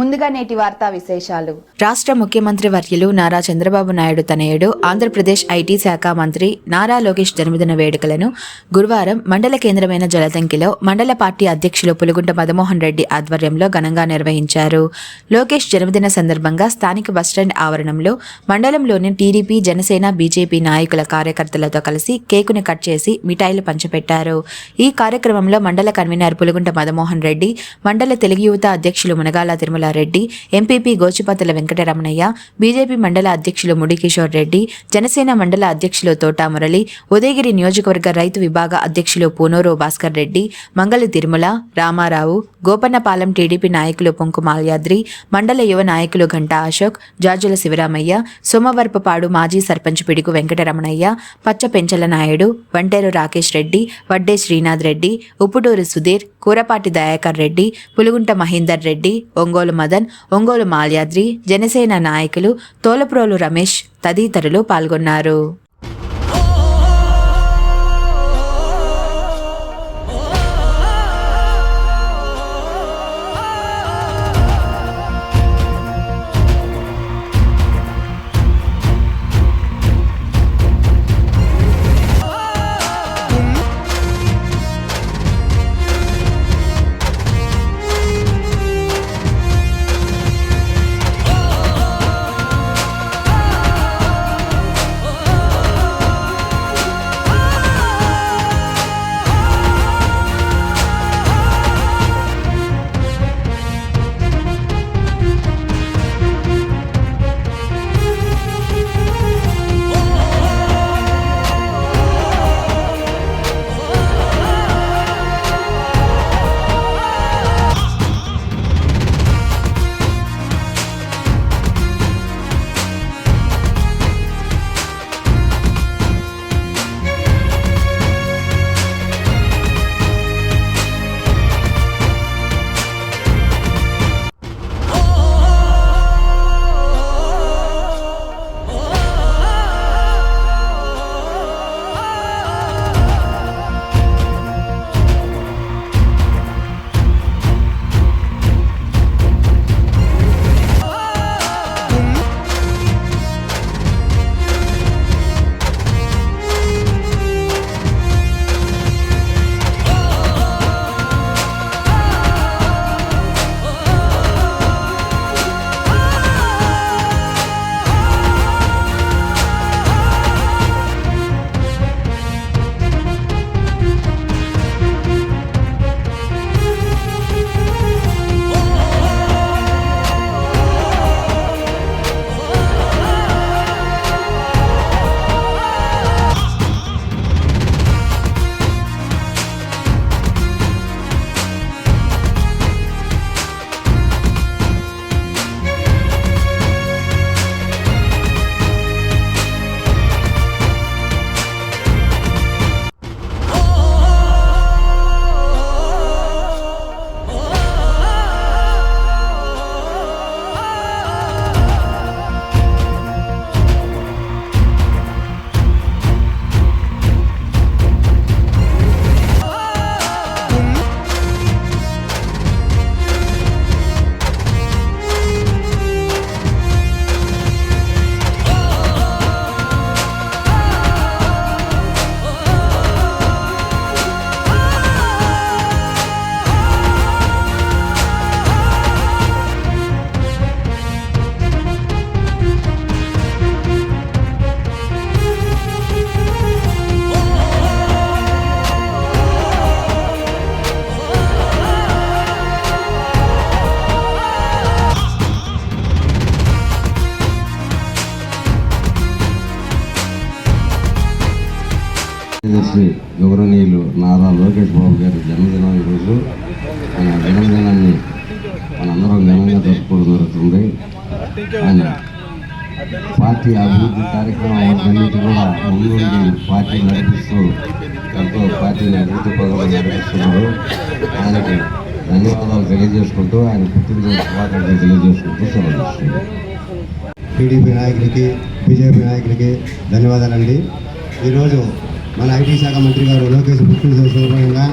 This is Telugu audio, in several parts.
ముందుగా నేటి వార్తా విశేషాలు. రాష్ట్ర ముఖ్యమంత్రి వర్యులు నారా చంద్రబాబు నాయుడు తనయుడు ఆంధ్రప్రదేశ్ ఐటీ శాఖ మంత్రి నారా లోకేష్ జన్మదిన వేడుకలను గురువారం మండల కేంద్రమైన జలతంకిలో మండల పార్టీ అధ్యక్షులు పులుగుంట మదమోహన్ రెడ్డి ఆధ్వర్యంలో ఘనంగా నిర్వహించారు. లోకేష్ జన్మదిన సందర్భంగా స్థానిక బస్టాండ్ ఆవరణంలో మండలంలోని టీడీపీ జనసేన బీజేపీ నాయకుల కార్యకర్తలతో కలిసి కేకును కట్ చేసి మిఠాయిలు పంచిపెట్టారు. ఈ కార్యక్రమంలో మండల కన్వీనర్ పులుగుంట మదమోహన్ రెడ్డి మండల తెలుగు యువత అధ్యక్షులు మునగాల రెడ్డి ఎంపీపీ గోచిపతుల వెంకటరమణయ్య బీజేపీ మండల అధ్యక్షులు ముడికిషోర్ రెడ్డి జనసేన మండల అధ్యక్షులు తోటా మురళి ఉదయగిరి నియోజకవర్గ రైతు విభాగ అధ్యక్షులు పూనూరు భాస్కర్ రెడ్డి మంగళి తిరుమల రామారావు గోపన్నపాలెం టీడీపీ నాయకులు పొంకు మాల్యాద్రి మండల యువ నాయకులు ఘంటా అశోక్ జార్జుల శివరామయ్య సోమవర్పపాడు మాజీ సర్పంచ్ పిడుగు వెంకటరమణయ్య పచ్చ పెంచల నాయుడు వంటేరు రాకేష్ రెడ్డి వడ్డే శ్రీనాథ్ రెడ్డి ఉప్పుటూరు సుధీర్ కూరపాటి దయాకర్ రెడ్డి పులుగుంట మహేందర్ రెడ్డి ఒంగోలు మదన్ ఒంగోలు మాల్యాద్రి జనసేన నాయకులు తోలప్రోలు రమేష్ తదితరులు పాల్గొన్నారు. పార్టీ అభివృద్ధి కార్యక్రమాలన్నిటి కూడా ముందుండి పార్టీ నడిపిస్తూ ఎంతో పార్టీని అభివృద్ధి పదవులు నడిపిస్తున్నారు. ఆయనకి ధన్యవాదాలు తెలియజేసుకుంటూ ఆయన పుట్టినరోజు శుభాకాంక్షలు తెలియజేసుకుంటూ సెలవు టీడీపీ నాయకులకి బీజేపీ నాయకులకి ధన్యవాదాలండి. ఈరోజు మన ఐటీ శాఖ మంత్రి గారు లోకేష్ పుట్టినరోజు సందర్భంగా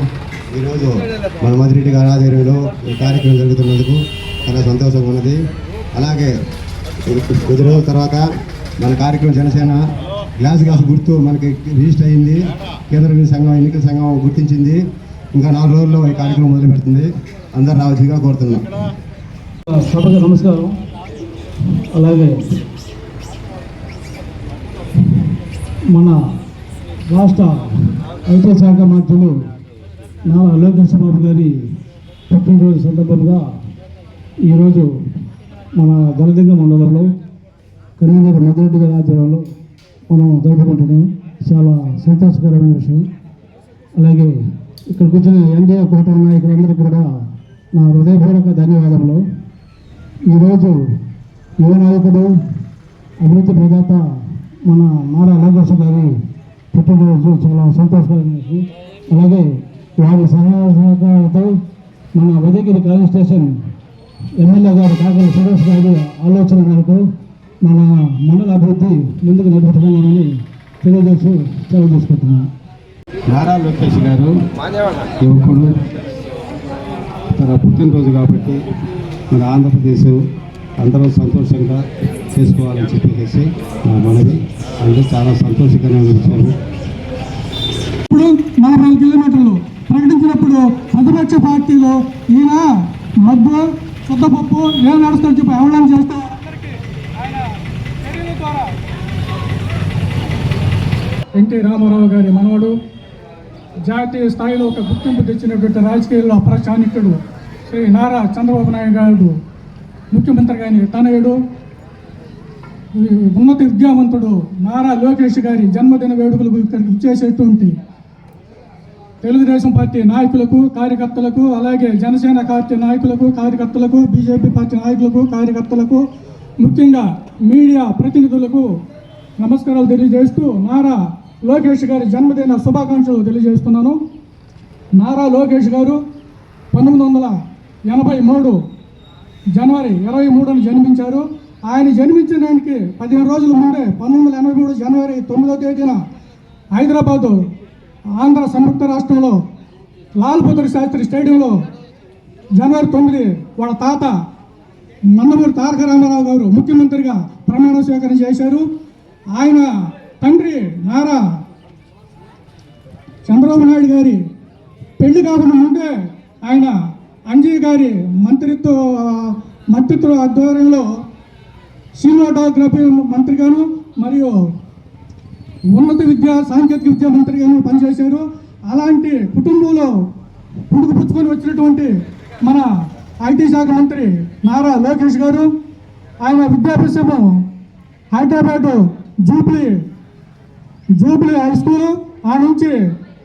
ఈరోజు మన మధురెడ్డి గారి ఆధ్వర్యంలో ఈ కార్యక్రమం జరుగుతున్నందుకు చాలా సంతోషంగా ఉన్నది. అలాగే కొద్ది రోజుల తర్వాత మన కార్యక్రమం జనసేన గ్లాస్ గ్యాస్ గుర్తు మనకి రిజిస్టర్ అయింది. కేంద్ర సంఘం ఎన్నికల సంఘం గుర్తించింది. ఇంకా నాలుగు రోజుల్లో ఈ కార్యక్రమం మొదలు పెడుతుంది అందరు రావాల్సిందిగా కోరుతున్నాం. సభకు నమస్కారం. అలాగే మన రాష్ట్ర ఐటీ శాఖ మంత్రులు నారా లోకేష్ బాబు గారి పుట్టినరోజు సందర్భంగా ఈరోజు మన గలదింగ మండలంలో కరీంనగర్ మధురెడ్డి గారి ఆధ్వర్యంలో మనం జరుపుకుంటున్నాం. చాలా సంతోషకరమైన విషయం. అలాగే ఇక్కడికి వచ్చిన ఎన్డీఏ కూటమి నాయకులందరికీ కూడా నా హృదయపూర్వక ధన్యవాదములు. ఈరోజు యువ నాయకుడు అభివృద్ధి ప్రదాత మన నారా లోకేష్ గారి పుట్టినరోజు చాలా సంతోషకరమైన విషయం. అలాగే వారి సహాయ సహకారాలతో మన ఉదయగిరి కాలేజ్ స్టేషన్ ఎమ్మెల్యే గారు కాకల సురేష్ గారి ఆలోచన మేరకు మన మండల అభివృద్ధి ముందుకు నడుపుతున్నామని తెలియజేసి సెలవు తీసుకుంటున్నాను. నారా లోకేష్ గారు యువకుడు తన పుట్టినరోజు కాబట్టి మన ఆంధ్రప్రదేశ్ అందరూ సంతోషంగా చేసుకోవాలని చెప్పేసి నా మనవి. అందుకే చాలా సంతోషకరమైన విషయం ఇప్పుడు నలభై కిలోమీటర్లు ప్రకటించినప్పుడు ప్రతిపక్ష పార్టీలో ఈయన మబ్బు శుద్ధపప్పు ఏం నడుస్తాడు చెప్పి అవలం చేస్తే. ఎన్టీ రామారావు గారి మనవడు జాతీయ స్థాయిలో ఒక గుర్తింపు తెచ్చినటువంటి రాజకీయాల్లో అప్రచానికుడు శ్రీ నారా చంద్రబాబు నాయుడు గారు ముఖ్యమంత్రి గారి తనయుడు ఉన్నత విద్యావంతుడు నారా లోకేష్ గారి జన్మదిన వేడుకలకు ఇక్కడికి ఇచ్చేసేటువంటి తెలుగుదేశం పార్టీ నాయకులకు కార్యకర్తలకు అలాగే జనసేన పార్టీ నాయకులకు కార్యకర్తలకు బీజేపీ పార్టీ నాయకులకు కార్యకర్తలకు ముఖ్యంగా మీడియా ప్రతినిధులకు నమస్కారాలు తెలియజేస్తూ నారా లోకేష్ గారి జన్మదిన శుభాకాంక్షలు తెలియజేస్తున్నాను. నారా లోకేష్ గారు పంతొమ్మిది వందల ఎనభై మూడు జనవరి ఇరవై మూడున జన్మించారు. ఆయన జన్మించడానికి పదిహేను రోజుల ముందే పంతొమ్మిది వందల ఎనభై మూడు జనవరి తొమ్మిదో తేదీన హైదరాబాదు ఆంధ్ర సంయుక్త రాష్ట్రంలో లాల్ బహదూర్ శాస్త్రి స్టేడియంలో జనవరి తొమ్మిది వాళ్ళ తాత నందమూరి తారక రామారావు గారు ముఖ్యమంత్రిగా ప్రమాణ స్వీకారం చేశారు. ఆయన తండ్రి నారా చంద్రబాబు నాయుడు గారి పెళ్ళి కాకుండా ముందే ఆయన అంజీ గారి మంత్రిత్వ మంత్రిత్వ ఆధ్వర్యంలో సినిమాటోగ్రఫీ మంత్రిగాను మరియు ఉన్నత విద్య సాంకేతిక విద్యా మంత్రిగాను పనిచేశారు. అలాంటి కుటుంబంలో పుడుకు పుచ్చుకొని వచ్చినటువంటి మన ఐటీ శాఖ మంత్రి నారా లోకేష్ గారు ఆయన విద్యాభ్యాసము Hyderabad Jubilee Jubilee High School ఆ నుంచి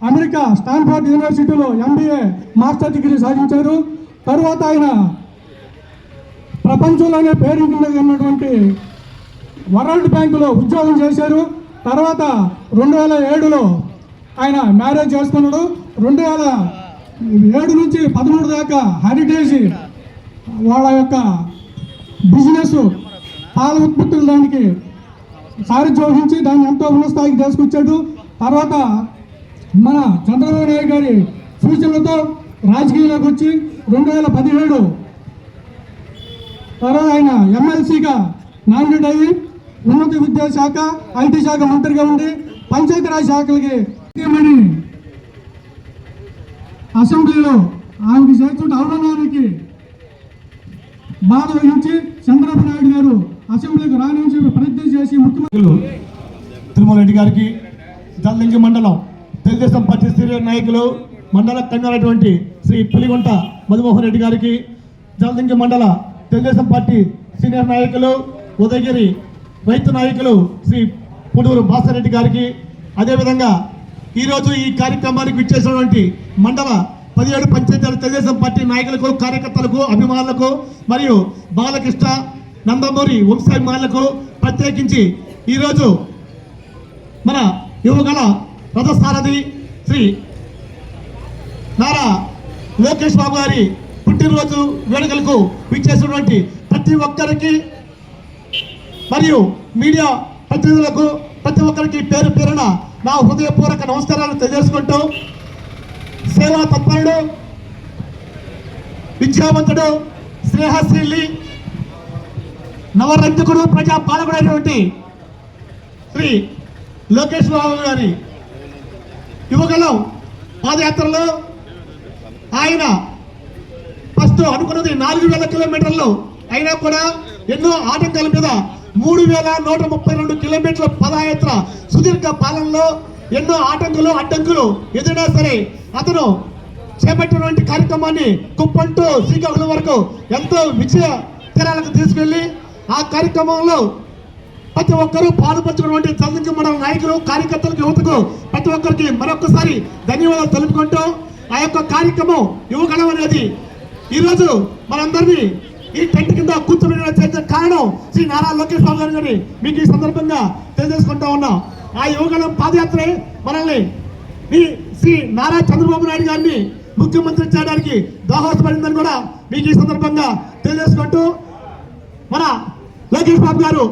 అమెరికా స్టాన్ఫర్డ్ యూనివర్సిటీలో ఎంబీఏ మాస్టర్ డిగ్రీ సాధించారు. తరువాత ఆయన ప్రపంచంలోనే పేరు ఉన్నటువంటి వరల్డ్ బ్యాంకులో ఉద్యోగం చేశారు. తర్వాత రెండు వేల ఏడులో ఆయన మ్యారేజ్ చేసుకున్నాడు. రెండు వేల ఏడు నుంచి పదమూడు దాకా హెరిటేజ్ వాళ్ళ యొక్క బిజినెస్ పాల ఉత్పత్తులు దానికి సారథ్యం దాన్ని ఎంతో ఉన్న స్థాయికి తీసుకొచ్చాడు. తర్వాత మన చంద్రబాబు నాయుడు గారి సూచనలతో రాజకీయంలోకి వచ్చి రెండు వేల పదిహేడు తర్వాత ఆయన ఎమ్మెల్సీగా నామినేట్ అయ్యి ఉన్నత విద్యాశాఖ ఐటీ శాఖ మంత్రిగా ఉండి పంచాయతీరాజ్ శాఖలకి అసెంబ్లీలో ఆమెకి చేస్తున్న అవమానానికి బాధ వహించి చంద్రబాబు నాయుడు గారు అసెంబ్లీకి రానించి ప్రయత్నం చేసి ముఖ్యమంత్రి తిరుమల రెడ్డి గారికి జల్లింగి మండలం తెలుగుదేశం పార్టీ సీనియర్ నాయకులు మండల కన్వీనర్ శ్రీ పులిగుంట మధుమోహన్ రెడ్డి గారికి జల్లింగి మండల తెలుగుదేశం పార్టీ సీనియర్ నాయకులు ఉదయగిరి రైతు నాయకులు శ్రీ పుడూరు భాస్కర్ గారికి అదేవిధంగా ఈరోజు ఈ కార్యక్రమానికి విచ్చేసినటువంటి మండల పదిహేడు పంచాయతీల తెలుగుదేశం పార్టీ నాయకులకు కార్యకర్తలకు అభిమానులకు మరియు బాలకృష్ణ నందమూరి వంశాభిమానులకు ప్రత్యేకించి ఈరోజు మన యువగల రథసారథి శ్రీ నారా లోకేష్ బాబు గారి పుట్టినరోజు వేడుకలకు విచ్చేసినటువంటి ప్రతి ఒక్కరికి మరియు మీడియా ప్రతినిధులకు ప్రతి ఒక్కరికి పేరు పేరున నా హృదయపూర్వక నమస్కారాలు తెలియజేసుకుంటూ సేవా తత్పరుడు విద్యావంతుడు స్నేహశ్రీలి నవరంజకుడు ప్రజా పాలకుడైనటువంటి శ్రీ లోకేష్ బాబు గారి యువకులం పాదయాత్రలో ఆయన ఫస్ట్ అనుకున్నది నాలుగు వేల కిలోమీటర్లు. అయినా కూడా ఎన్నో ఆటంకాల మీద మూడు వేల నూట ముప్పై రెండు కిలోమీటర్ల పదయాత్ర సుదీర్ఘ పాలనలో ఎన్నో ఆటంకులు అడ్డంకులు ఎదురైనా సరే అతను చేపట్టినటువంటి కార్యక్రమాన్ని కుప్పంటూ శ్రీకాకుళం వరకు ఎంతో విజయ తీరాలకు తీసుకెళ్ళి ఆ కార్యక్రమంలో ప్రతి ఒక్కరూ పాల్పంచుకున్నటువంటి చంద్రకి మండల నాయకులు కార్యకర్తలకు యువతకు ప్రతి ఒక్కరికి మరొకసారి ధన్యవాదాలు తెలుపుకుంటూ ఆ యొక్క కార్యక్రమం యువగణం అనేది ఈరోజు మనందరినీ ఈ టెంట్ కింద కూర్చోబెట్టిన చేసే కారణం శ్రీ నారా లోకేష్ బాబు గారు గారిని మీకు ఈ సందర్భంగా తెలియజేసుకుంటా ఉన్నాం ఆ యువకుల పాదయాత్రే మనల్ని ఈ శ్రీ నారా చంద్రబాబు నాయుడు గారిని ముఖ్యమంత్రి చేయడానికి దోహదపడిందని కూడా మీకు ఈ సందర్భంగా తెలియజేసుకుంటూ మన లోకేష్ బాబు గారు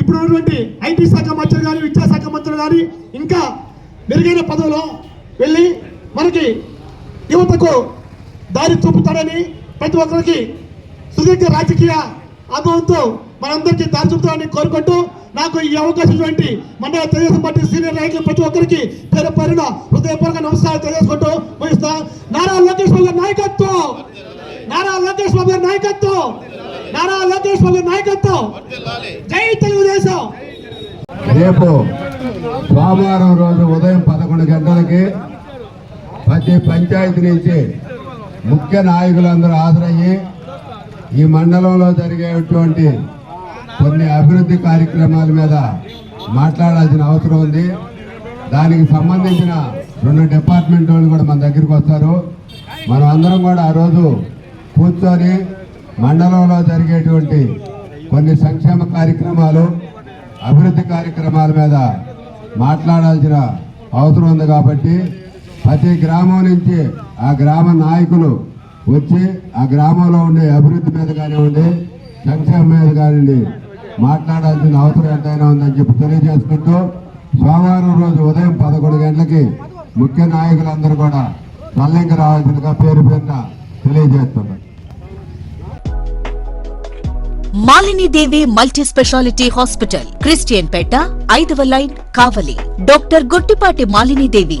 ఇప్పుడు ఉన్నటువంటి ఐటీ శాఖ మంత్రి కానీ విద్యాశాఖ మంత్రి కానీ ఇంకా మెరుగైన పదవిలో వెళ్ళి మనకి యువతకు దారి చూపుతాడని ప్రతి ఒక్కరికి సుదీర్ఘ రాజకీయ అనుభవంతో మనందరికీ దారి కోరుకుంటూ నాకు ఈ అవకాశం ఇటువంటి మండల తెలుగుదేశం పార్టీ సీనియర్ నాయకులు ప్రతి ఒక్కరికి పేరు పేరున హృదయపూర్వక నమస్కారాలు తెలియజేసుకుంటూ ముగిస్తా. నారా లోకేష్ బాబు నాయకత్వం! నారా లోకేష్ బాబు నాయకత్వం! నారా లోకేష్ బాబు నాయకత్వం! జై తెలుగుదేశం! రేపు సోమవారం రోజు ఉదయం పదకొండు గంటలకి ప్రతి పంచాయతీ నుంచి ముఖ్య నాయకులందరూ హాజరయ్యి ఈ మండలంలో జరిగేటువంటి కొన్ని అభివృద్ధి కార్యక్రమాల మీద మాట్లాడాల్సిన అవసరం ఉంది. దానికి సంబంధించిన రెండు డిపార్ట్మెంట్ వాళ్ళు కూడా మన దగ్గరికి వస్తారు. మనం అందరం కూడా ఆ రోజు కూర్చొని మండలంలో జరిగేటువంటి కొన్ని సంక్షేమ కార్యక్రమాలు అభివృద్ధి కార్యక్రమాల మీద మాట్లాడాల్సిన అవసరం ఉంది కాబట్టి ప్రతి గ్రామం నుంచి ఆ గ్రామ నాయకులు వచ్చి ఆ గ్రామంలో ఉండే అభివృద్ధి మీద కానివ్వండి సంక్షేమం మీద కానివ్వండి మాట్లాడాల్సిన అవసరం ఎంతైనా ఉందని చెప్పి తెలియజేసుకుంటూ సోమవారం రోజు ఉదయం పదకొండు గంటలకి ముఖ్య నాయకులందరూ కూడా తల్లింకి రావాల్సిందిగా పేరు పేరున తెలియజేస్తున్నారు Malinidevi multi speciality hospital Christian Peta ఐదవ line Kavali. Doctor Gottipati Malinidevi